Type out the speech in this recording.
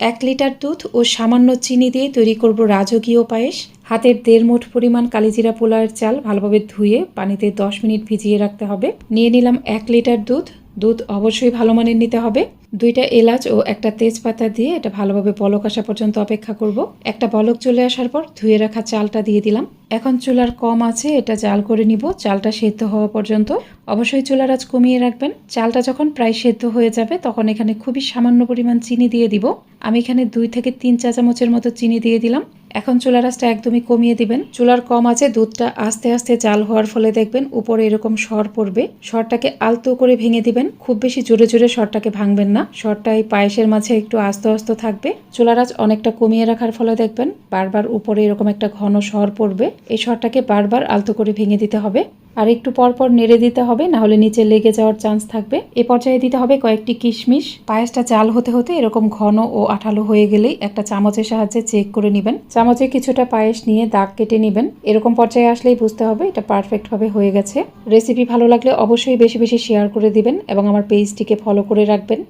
এক লিটার দুধ ও সামান্য চিনি দিয়ে তৈরি করব রাজকীয় পায়েস। হাতের দেড় মোট পরিমাণ কালিজিরা পোলাওয়ের চাল ভালোভাবে ধুয়ে পানিতে দশ মিনিট ভিজিয়ে রাখতে হবে। নিয়ে নিলাম এক লিটার দুধ দুধ অবশ্যই ভালো মানের নিতে হবে। দুইটা এলাচ ও একটা তেজপাতা দিয়ে এটা ভালোভাবে বলক আসা পর্যন্ত অপেক্ষা করব। একটা বলক চলে আসার পর ধুয়ে রাখা চালটা দিয়ে দিলাম। এখন চুলার কম আছে, এটা জাল করে নিব। চালটা সেদ্ধ হওয়া পর্যন্ত অবশ্যই চুলার আজ কমিয়ে রাখবেন। চালটা যখন প্রায় সেদ্ধ হয়ে যাবে, তখন এখানে খুবই সামান্য পরিমাণ চিনি দিয়ে দিব। আমি এখানে দুই থেকে তিন চা চামচের মতো চিনি দিয়ে দিলাম। এখন চুলার আঁচটা একদমই কমিয়ে দিবেন। চুলার কম আছে, দুধটা আস্তে আস্তে জাল হওয়ার ফলে দেখবেন উপরে এরকম সর পড়বে। সরটাকে আলতো করে ভেঙে দিবেন। খুব বেশি জোরে জোরে সরটাকে ভাঙবেন না। সরটা এই পায়েসের মাঝে একটু আস্তে আস্তে থাকবে। চুলার আঁচ অনেকটা কমিয়ে রাখার ফলে দেখবেন বারবার উপরে এরকম একটা ঘন সর পড়বে। এই সরটাকে বারবার আলতো করে ভেঙে দিতে হবে। আর একটু পর পর নেড়ে দিতে হবে, না হলে নিচে লেগে যাওয়ার চান্স থাকবে। এ পর্যায়ে দিতে হবে কয়েকটি কিশমিশ। পায়েসটা চাল হতে হতে এরকম ঘন ও আঠালো হয়ে গেলেই একটা চামচের সাহায্যে চেক করে নেবেন। চামচে কিছুটা পায়েস নিয়ে দাগ কেটে নেবেন। এরকম পর্যায়ে আসলেই বুঝতে হবে এটা পারফেক্ট ভাবে হয়ে গেছে। রেসিপি ভালো লাগলে অবশ্যই বেশি বেশি শেয়ার করে দিবেন এবং আমার পেজটিকে ফলো করে রাখবেন।